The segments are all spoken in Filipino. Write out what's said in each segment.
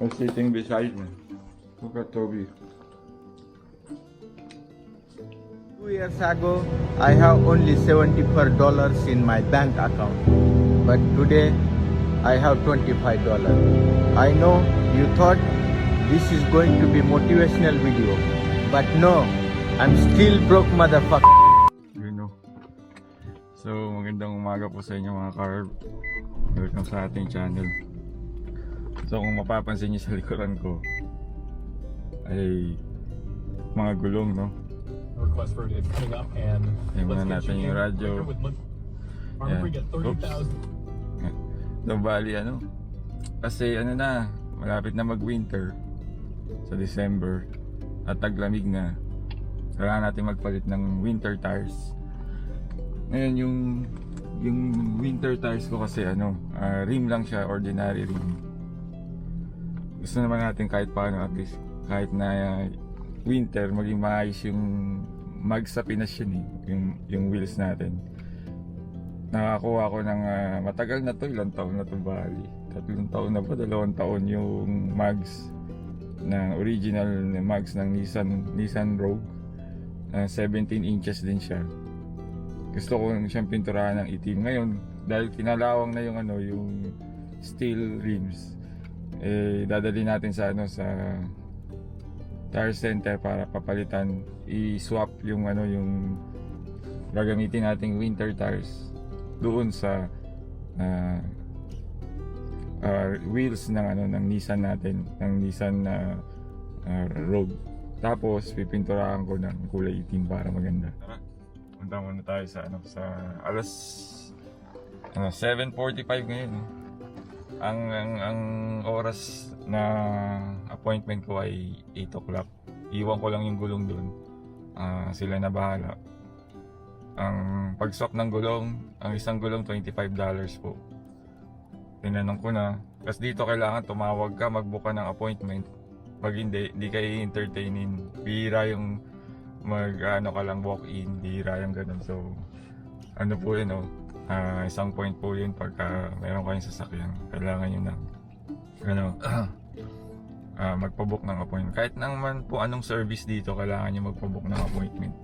is sitting beside me. Look at Toby. Two years ago, I have only $74 in my bank account. But today, I have $25. I know you thought this is going to be motivational video. But no, I'm still broke motherfucker. You know. So, magandang umaga po sa inyo mga carb. Welcome sa ating channel. So, kung mapapansin niyo sa likuran ko, ay mga gulong, no? request for it. Coming up and get natin yung radyo. get Oops. 30,000. So, bali ano? Kasi ano na, malapit na mag-winter sa December at taglamig na. Kailangan natin magpalit ng winter tires. Ngayon yung yung winter tires ko kasi ano, ah, rim lang siya, ordinary rim. Gusto naman natin kahit paano at least kahit na winter maging maayos yung mag sa Pinas yun eh, yung, yung wheels natin. Nakakuha ko ng ah, matagal na to, ilang taon na to bali. Tatlong taon na ba, dalawang taon yung mags na original na mags ng Nissan Nissan Rogue. Ah, 17 inches din siya. Gusto ko siyang pinturahan ng itim. Ngayon, dahil kinalawang na yung ano, yung steel rims, eh dadali natin sa ano sa tire center para papalitan, i-swap yung ano yung gagamitin nating winter tires doon sa ah, ah, wheels ng ano ng Nissan natin, ng Nissan na Rogue. Tapos pipinturahan ko ng kulay itim para maganda. Tara, punta muna tayo sa ano sa alas ano 7:45 ngayon. eh. Ang ang ang oras na appointment ko ay 8 o'clock. Iwan ko lang yung gulong doon. Ah, sila na bahala. Ang pag-swap ng gulong, ang isang gulong $25 po. Tinanong ko na. Kasi dito kailangan tumawag ka, mag-book ka ng appointment. Pag hindi, hindi ka i-entertainin. Bihira yung mag ano ka lang walk-in, bihira yung ganun. So, ano po yun oh, ah, isang point po yun pagka meron kayong sasakyan. Kailangan nyo na ano, ah, magpabook ng appointment. Kahit naman po anong service dito, kailangan nyo magpabook ng appointment.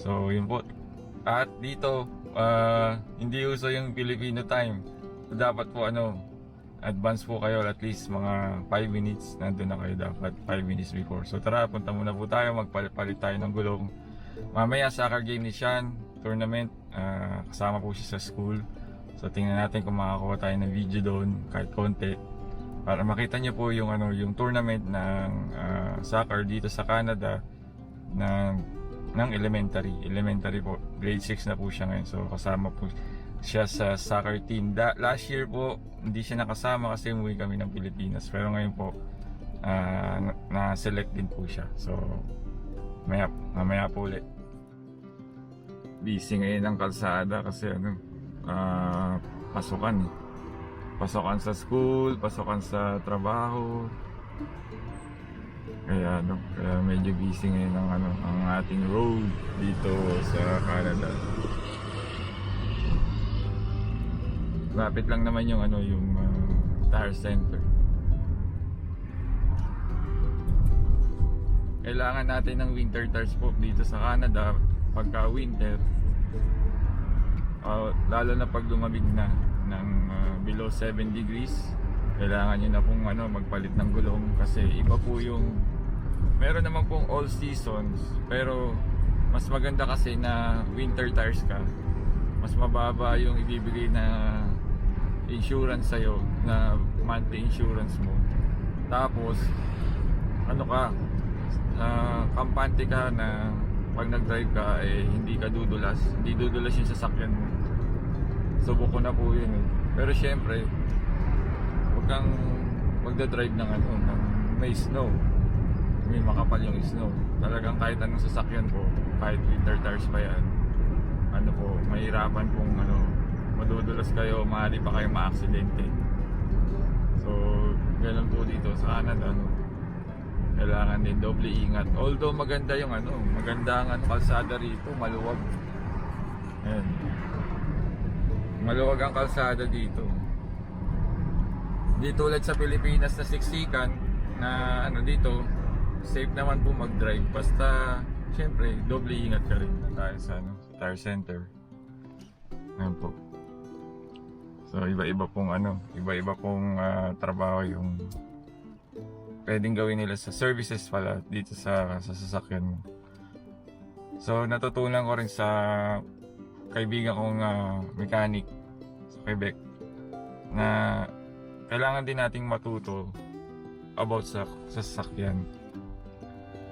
So, yun po. At dito, ah, hindi uso yung Filipino time. So, dapat po ano, advance po kayo at least mga 5 minutes nandun na kayo dapat 5 minutes before. So tara, punta muna po tayo, magpalit tayo ng gulong. Mamaya soccer game ni Sean, tournament, ah, kasama po siya sa school. So tingnan natin kung makakuha tayo ng video doon kahit konti para makita niyo po yung ano yung tournament ng ah, soccer dito sa Canada ng ng elementary. Elementary po. Grade 6 na po siya ngayon. So kasama po siya sa soccer team. Da, last year po, hindi siya nakasama kasi umuwi kami ng Pilipinas. Pero ngayon po, na- na-select din po siya. So, mamaya, mamaya po ulit. Busy ngayon ang kalsada kasi ano, ah, pasukan eh. Pasukan sa school, pasukan sa trabaho. Kaya ano, kaya medyo busy ngayon ang ano, ang ating road dito sa Canada. Lapit lang naman yung ano yung uh, tire center. Kailangan natin ng winter tires po dito sa Canada pagka winter. Uh, lalo na pag lumamig na ng uh, below 7 degrees. Kailangan nyo na pong ano, magpalit ng gulong kasi iba po yung meron naman pong all seasons pero mas maganda kasi na winter tires ka mas mababa yung ibibigay na insurance sa'yo na monthly insurance mo tapos ano ka uh, kampante ka na pag nag-drive ka eh hindi ka dudulas. Hindi dudulas yung sasakyan mo. Subok ko na po yun eh. pero syempre huwag kang magdadrive ng ano ng may snow. May makapal yung snow. Talagang kahit anong sasakyan po kahit winter tires pa yan ano po, mahirapan pong ano, madudulas kayo, maaari pa kayong maaksidente. So, ganun po dito sa Canada, ano, kailangan din doble ingat. Although maganda yung ano, maganda ang ano, kalsada rito, maluwag. Ayan. Maluwag ang kalsada dito. Di tulad sa Pilipinas na siksikan na ano dito, safe naman po mag-drive. Basta, syempre, doble ingat ka rin tayo sa, ano, tire center. Ayan po. So, iba-iba pong ano, iba-iba pong ah, trabaho yung pwedeng gawin nila sa services pala dito sa, sa sasakyan mo. So, natutunan ko rin sa kaibigan kong ah, mechanic sa Quebec na kailangan din nating matuto about sa, sa sasakyan.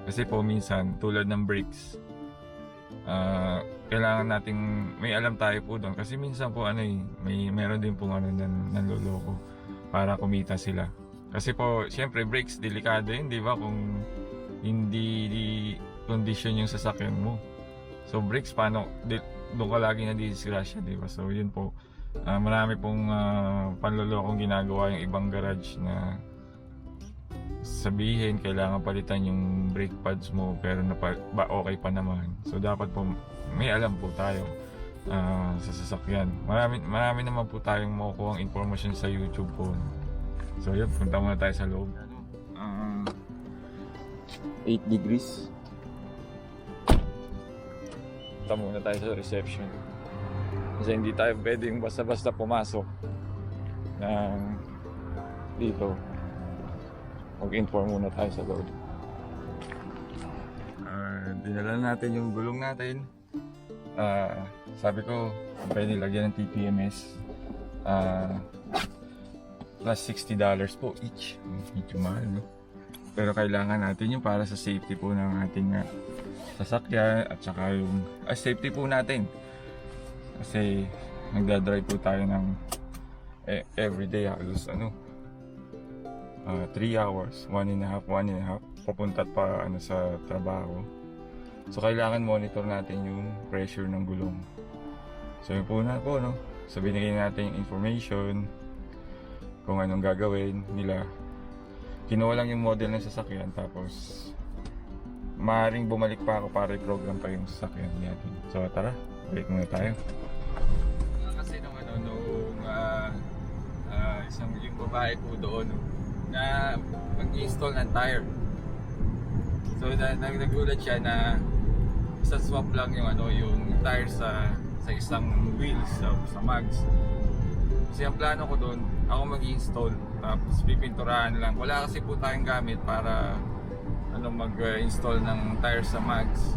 Kasi po minsan, tulad ng brakes, ah, kailangan nating may alam tayo po doon. Kasi minsan po ano eh, may meron din pong ano nan, nanloloko para kumita sila. Kasi po, syempre brakes, delikado yun, di ba? Kung hindi di condition yung sasakyan mo. So brakes, paano? Di, doon ka lagi na disgrasya, di ba? So yun po. Ah, marami pong uh, panlolokong ginagawa yung ibang garage na sabihin kailangan palitan yung brake pads mo pero napa, ba okay pa naman. So dapat po may alam po tayo ah, sa sasakyan. Marami marami naman po tayong makukuha information sa YouTube po. So yun, punta muna tayo sa loob. Ah, 8 degrees. Punta muna tayo sa reception. Kasi hindi tayo pwedeng basta-basta pumasok ng dito. Mag-inform muna tayo sa loob. Ah, dinala natin yung gulong natin. Ah, sabi ko, pwede nilagyan ng TPMS. Ah, plus $60 po each. Medyo mahal, no? Pero kailangan natin yung para sa safety po ng ating ah, sasakyan at saka yung ah, safety po natin. Kasi nagdadrive po tayo ng eh, everyday halos ano 3 hours, 1 and a half, 1 and a half papunta pa ano sa trabaho. So kailangan monitor natin yung pressure ng gulong. So yun po na po no. So binigay natin yung information kung anong gagawin nila. Kinuha lang yung model ng sasakyan tapos maaaring bumalik pa ako para i-program pa yung sasakyan natin. So tara, wait muna tayo. Kasi nung ano, nung ah, ah, isang yung babae po doon na mag-install ng tire. So na, nag nagulat siya na isa swap lang yung ano yung tire sa sa isang wheel sa, sa mags. Kasi ang plano ko doon, ako mag-install tapos pipinturahan lang. Wala kasi po tayong gamit para ano mag-install ng tire sa mags.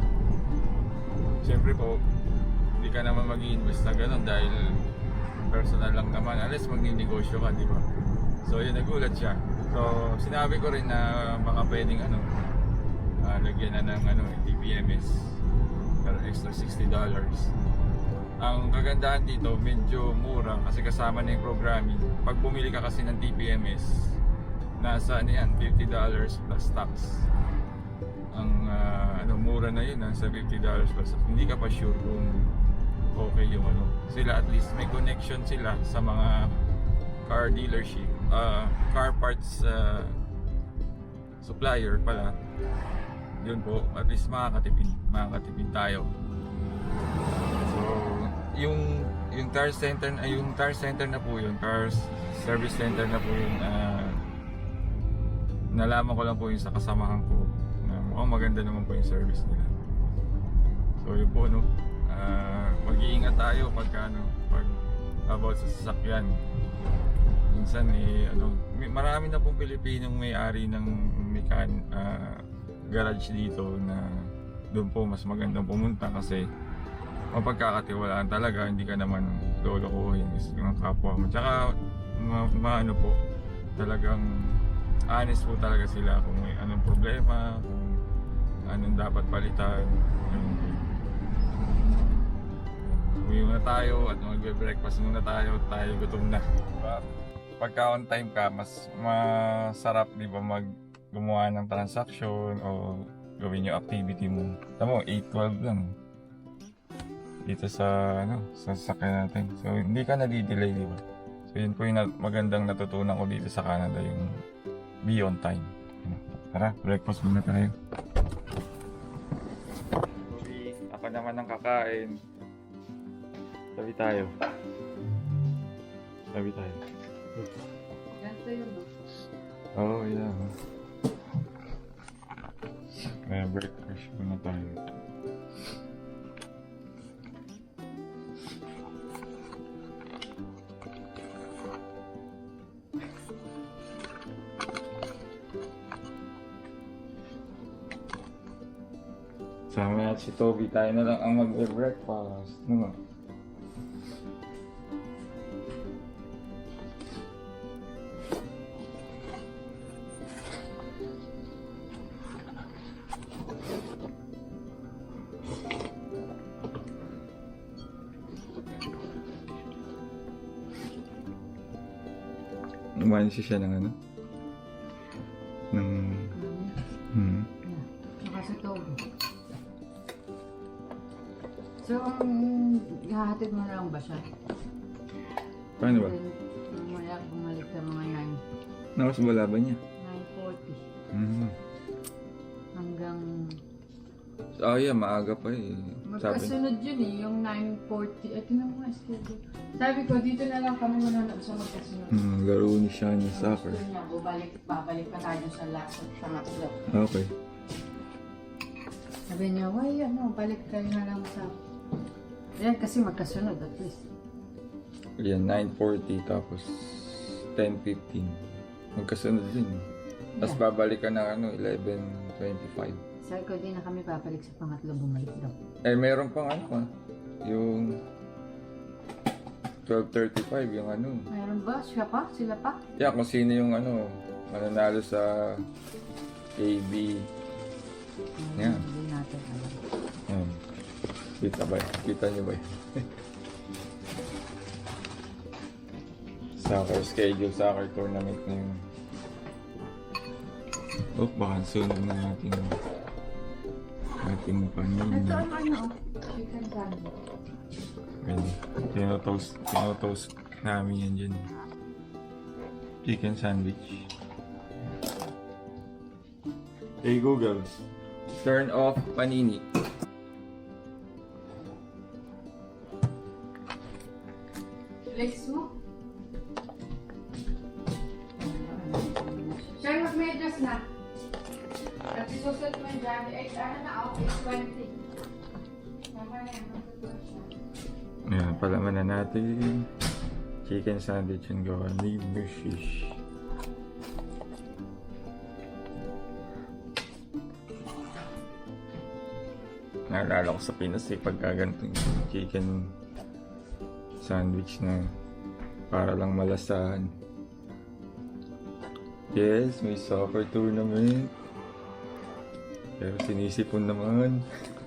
Siyempre po, hindi ka naman mag invest na ganun dahil personal lang naman. Unless magninegosyo ka, di ba? So yun, nagulat siya. So sinabi ko rin na baka pwedeng ano, ah, lagyan na ng ano, TPMS. Pero extra $60. Ang kagandahan dito, medyo mura kasi kasama na yung programming. Pag bumili ka kasi ng TPMS, nasa ano yan, $50 plus tax. Ang ah, ano, mura na yun, nasa $50 plus tax. Hindi ka pa sure kung okay yung ano. Sila at least may connection sila sa mga car dealership, ah, car parts ah, supplier pala. Yun po, at least makakatipid, makakatipid tayo. So, yung yung car center ay yung car center na po yun, car service center na po yun. ah, nalaman ko lang po yung sa kasamahan ko na mukhang maganda naman po yung service nila. So yun po no. ah, mag-iingat tayo pagka ano, pag about sa sasakyan. Minsan eh ano, may- marami na pong Pilipinong may-ari ng mekan ah, garage dito na doon po mas magandang pumunta kasi mapagkakatiwalaan talaga, hindi ka naman lolokohin is yung kapwa mo. Tsaka, ma, maano po, talagang honest po talaga sila kung may anong problema, kung anong dapat palitan. Uwi muna tayo at magbe-breakfast muna tayo, tayo gutom na. Diba? Pagka on time ka, mas masarap di ba mag gumawa ng transaction o gawin yung activity mo. Tama mo, 8-12 lang dito sa ano sa sasakyan natin. So hindi ka nadidelay, di ba? So yun po yung magandang natutunan ko dito sa Canada yung be on time. Ano, Tara, breakfast muna tayo. Ako naman ang kakain. Sabi tayo. Sabi tayo. Oh, yeah. May breakfast muna tayo. Natin si Toby, tayo na lang ang magbe-breakfast. No? Umalis siya ng ano? Paano ba? Mamaya bumalik sa mga Nakas wala ba niya? 9, 9.40 Hmm. hanggang... Oh yeah, maaga pa eh. Magkasunod yun eh, yung 9.40. Ay, tinan mo nga schedule. Sabi ko, dito na lang kami manonood sa magkasunod. Hmm, laro ni Shani Ang soccer. Gusto niya, bubalik, babalik pa tayo sa last at pangatlo. Okay. Sabi niya, why ano, balik kayo na lang sa... Yan kasi magkasunod at least. Yan, 9.40 tapos 10.15. Magkasunod din. Tapos babalik ka ng ano, 11.25. Sabi ko, di na kami babalik sa pangatlo, bumalik daw. Eh, meron pang ano ah. Yung 12.35 yung ano. Mayroon ba? Siya pa? Sila pa? Yeah, kung sino yung ano, mananalo sa AB. Yeah. Hindi natin alam. Hmm. Kita ba? Kita niyo ba? soccer schedule, soccer tournament na yun. Oh, baka sunog na natin ating panin. Ito ang ano, chicken sandwich. Pwede. Tinotoast, tinotoast namin yan dyan. Chicken sandwich. Hey Google, turn off panini. Legs mo? Palaman na natin. Chicken sandwich and garlic bushish. Naalala ko sa Pinas eh, pagka ganito yung chicken sandwich na para lang malasahan. Yes, may soccer tournament. Pero sinisipon naman.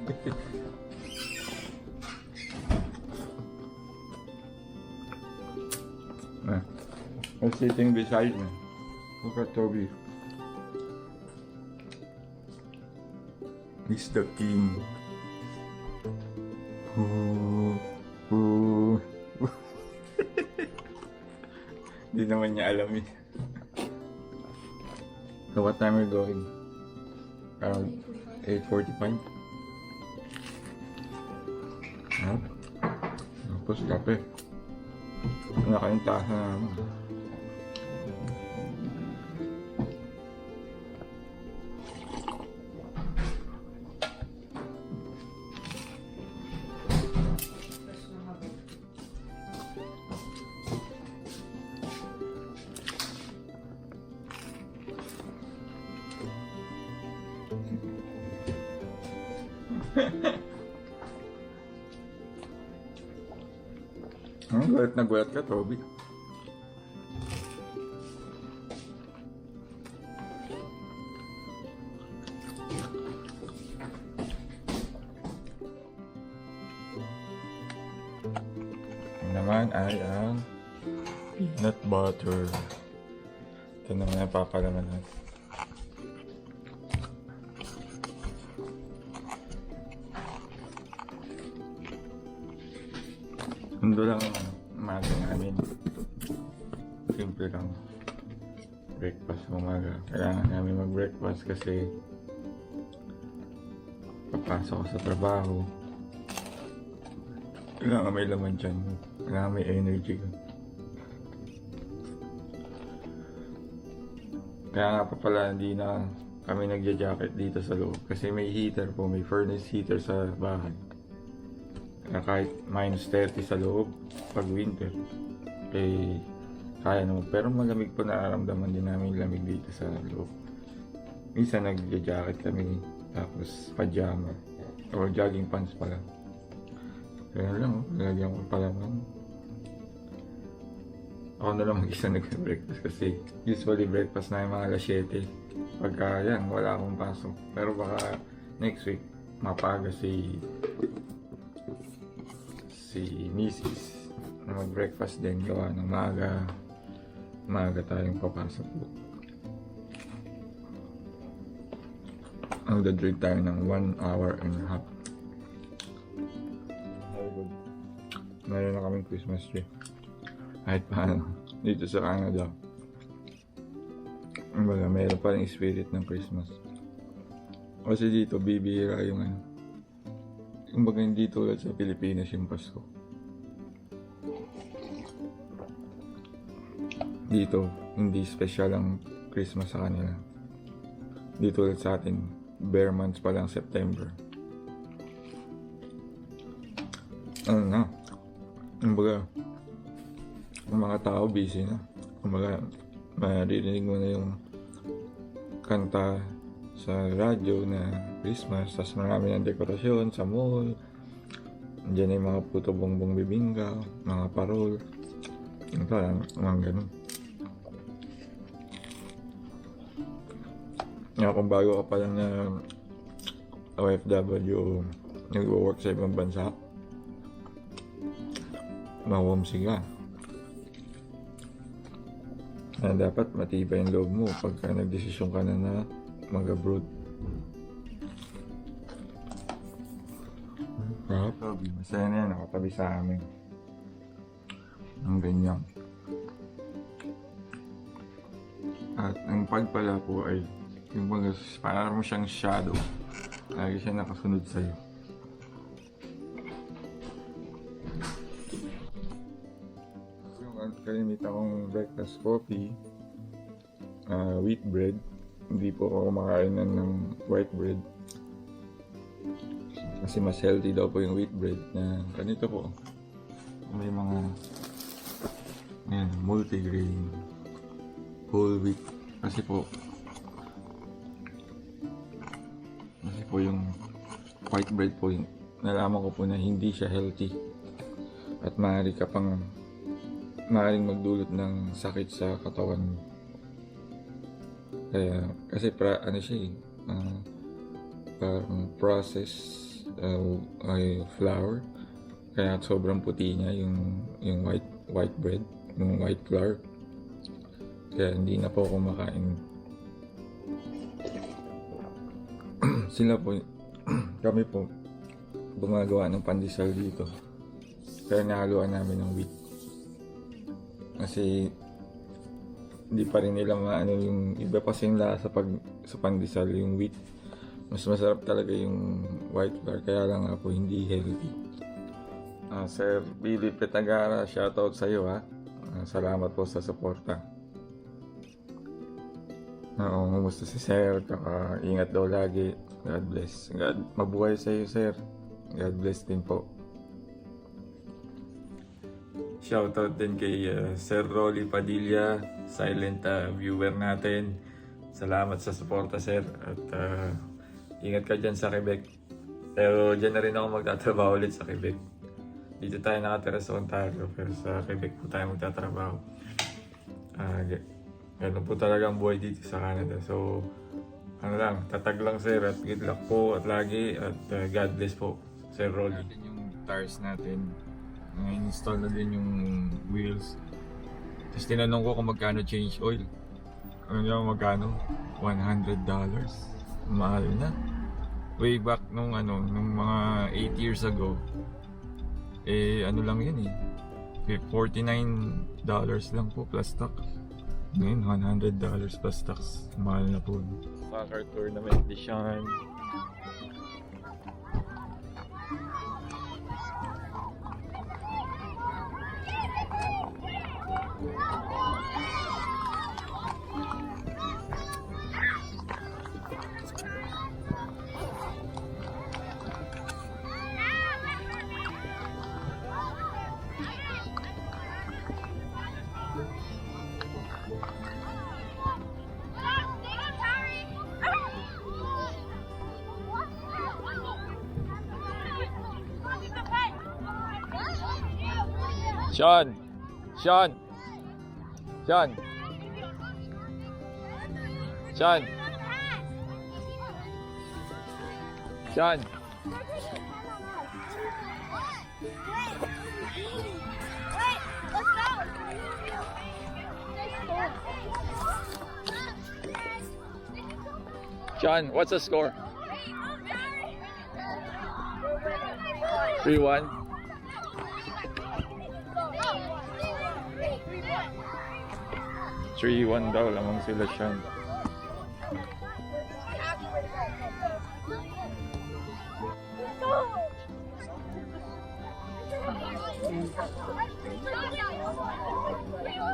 I'm sitting beside me. Look at Toby. He's the king. Ooh, ooh. Hindi naman niya alam eh. So what time are we going? Around 8.45? Huh? Tapos kape. Wala kayong tasa na naman. Na gulat ka, Toby. Ang naman ay ang peanut butter. Ito naman ang papalaman natin. Mundo lang mag-breakfast kasi papasok sa trabaho. Kailangan may laman dyan. Kailangan may energy ko. Kaya nga pa pala hindi na kami nagja-jacket dito sa loob. Kasi may heater po, may furnace heater sa bahay. Kaya kahit minus 30 sa loob, pag winter, eh, kaya naman. Pero malamig po nararamdaman din namin lamig dito sa loob. Minsan nagja-jacket kami, tapos pajama, or jogging pants pala. Kaya lang, nilagyan ko pala ng ako na lang mag-isa nag-breakfast kasi usually breakfast na yung mga alas 7. Pagka yan, wala akong pasok. Pero baka next week, mapaga si si Mrs. na mag-breakfast din gawa ng maaga maaga tayong papasok po. Ang drink tayo ng 1 hour and a half. Meron na kaming Christmas tree. Kahit paano dito sa Canada kumbaga mayroon pa rin spirit ng Christmas. Kasi dito bibihira yung ano. Kumbaga hindi tulad sa Pilipinas yung Pasko. Dito hindi special ang Christmas sa kanila. Dito tulad sa atin bare months pa lang September ano na kumbaga yung mga tao busy na. Kumbaga, maririnig mo na yung kanta sa radyo na Christmas, tapos marami ng dekorasyon sa mall. Diyan yung mga puto bongbong bibingka, mga parol. Yung parang, mga ganun. Nga kung bago ka pa lang na OFW, nag-work sa ibang bansa, mawamsi ka na dapat matibay ang loob mo pagka nagdesisyon ka na na mag-abroad. Sabi, masaya na yan, nakatabi sa amin. Ang ganyan. At ang pag pala po ay yung mga parang siyang shadow. Lagi siya nakasunod sa'yo. Yung ang kalimitan kong breakfast coffee, ah, wheat bread. Hindi po ako kumakain ng, ng white bread. Kasi mas healthy daw po yung wheat bread na ganito po. May mga yan, multigrain, whole wheat. Kasi po, po yung white bread po, nalaman ko po na hindi siya healthy. At maaari ka pang maaaring magdulot ng sakit sa katawan mo. Kaya, kasi pra, ano siya eh, ah, parang process uh, ay flour. Kaya sobrang puti niya yung, yung white, white bread, yung white flour. Kaya hindi na po ako makain. Sila po, kami po, gumagawa ng pandesal dito. Kaya nahaluan namin ng wheat kasi hindi pa rin nila maano yung iba pa yung lasa pag sa pandesal yung wheat mas masarap talaga yung white flour kaya lang po hindi healthy. Ah, Sir Billy Petagara shoutout sa iyo ha? Ah, salamat po sa suporta. Oo, kumusta si Sir? Tsaka ingat daw lagi God bless God, mabuhay sa iyo Sir God bless din po Shoutout din kay uh, Sir Rolly Padilla, silent uh, viewer natin. Salamat sa suporta, Sir. At uh, ingat ka dyan sa Quebec. Pero dyan na rin ako magtatrabaho ulit sa Quebec. Dito tayo nakatira sa Ontario, pero sa Quebec po tayo magtatrabaho. Uh, ganun po talaga ang buhay dito sa Canada. So, ano lang, tatag lang sir at good luck po at lagi at uh, God bless po, Sir Rolly. Natin yung tires natin. Na-install na din yung wheels. Tapos tinanong ko kung magkano change oil. Ano nyo magkano? $100. Mahal na. Way back nung ano, nung mga 8 years ago, eh ano lang yun eh. Eh, $49 lang po plus tax. Ngayon, $100 plus tax. Mahal na po. Soccer tournament edition. Sean! Sean! Sean! Sean! Sean! Sean, what's the score? 3-1. 3-1 daw lamang sila Sean.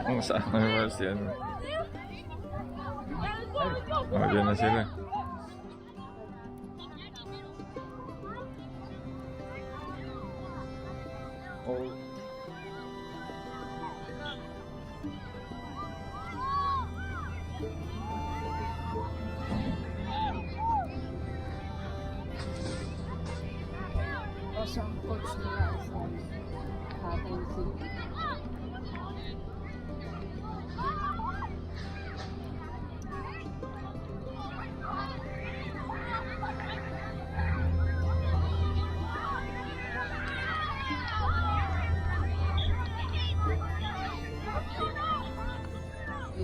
Kung saan naman yan. Oh, dyan na sila. Oh.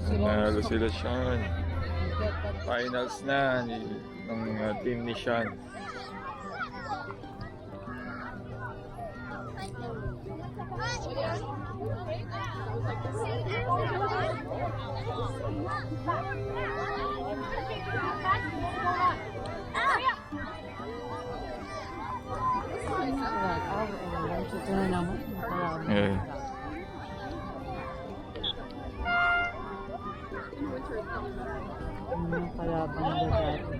Nanalo sila Sean. Finals na ni, ng uh, team ni Sean. Right, ako, oh, ito na naman. Nakalaban. Eh. Yung mga kalaban nila dati.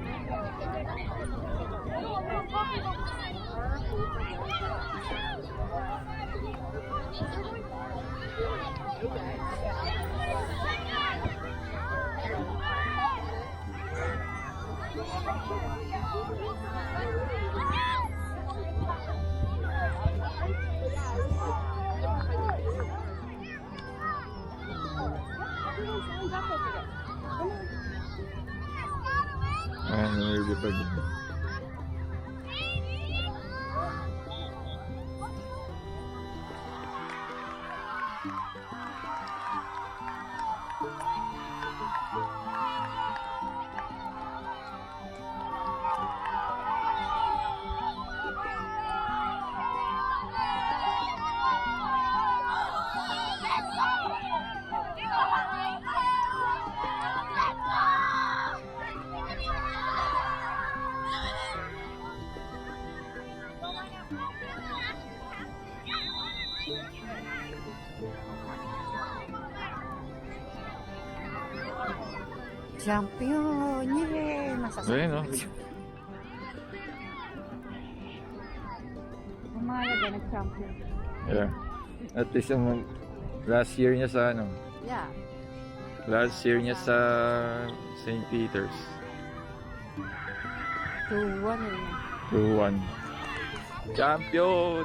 Ayan, pergunta. Champion! Yay! Masasakit. Ayun, no? Pumayag na nag-champion. Yeah. At least yung last year niya sa ano, Yeah. last year niya sa St. Peter's. 2-1 eh. 2-1. Champion!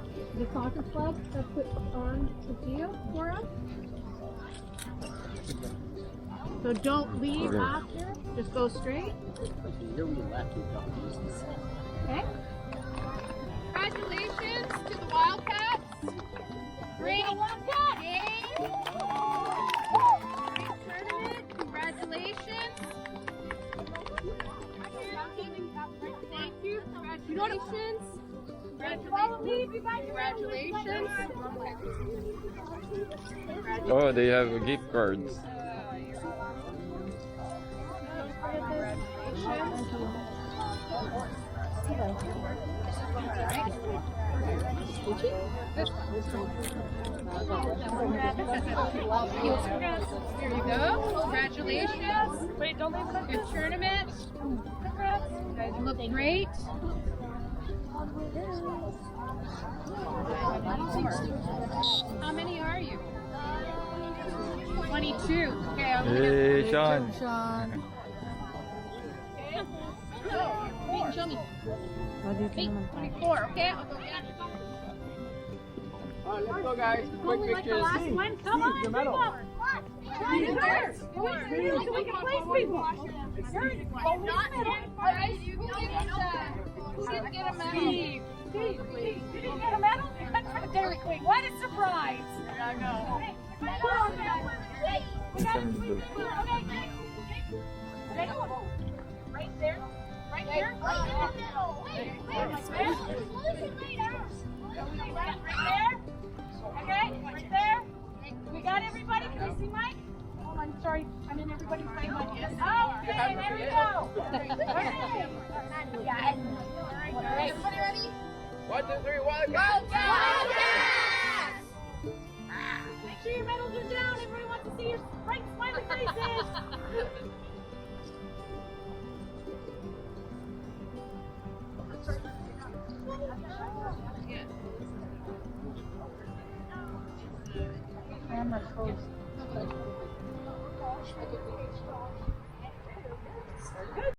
the soccer club that put on the deal for us. So don't leave Okay. after. Just go straight. Okay. Congratulations to the Wildcats. Great game. Great tournament. Congratulations. Thank you. Congratulations. Congratulations. Oh, they have gift cards. Congratulations. Here you go. Congratulations. Wait, don't leave Good tournament. Congrats. You guys look great. How many are you? 22. Okay, I'm Hey, Sean. Sean. Wait, show me. Eight, 24. Okay, I'll go get it. Alright, let's go, guys. Quick pictures. one. Come on, your medal. Right there. Go in there so we can place people. Not Alright, you get uh, who didn't get a medal? Dairy Queen. What a surprise. I. Right there. Right. Right. Right there. Right there. Okay, right there. We got everybody? Can you see Mike? Oh, I'm sorry. I'm in everybody's Mike. Okay, there we go. Yeah. Go Gas! Make sure your medals are down. Everyone wants to see your bright smiley faces. camera close. Good.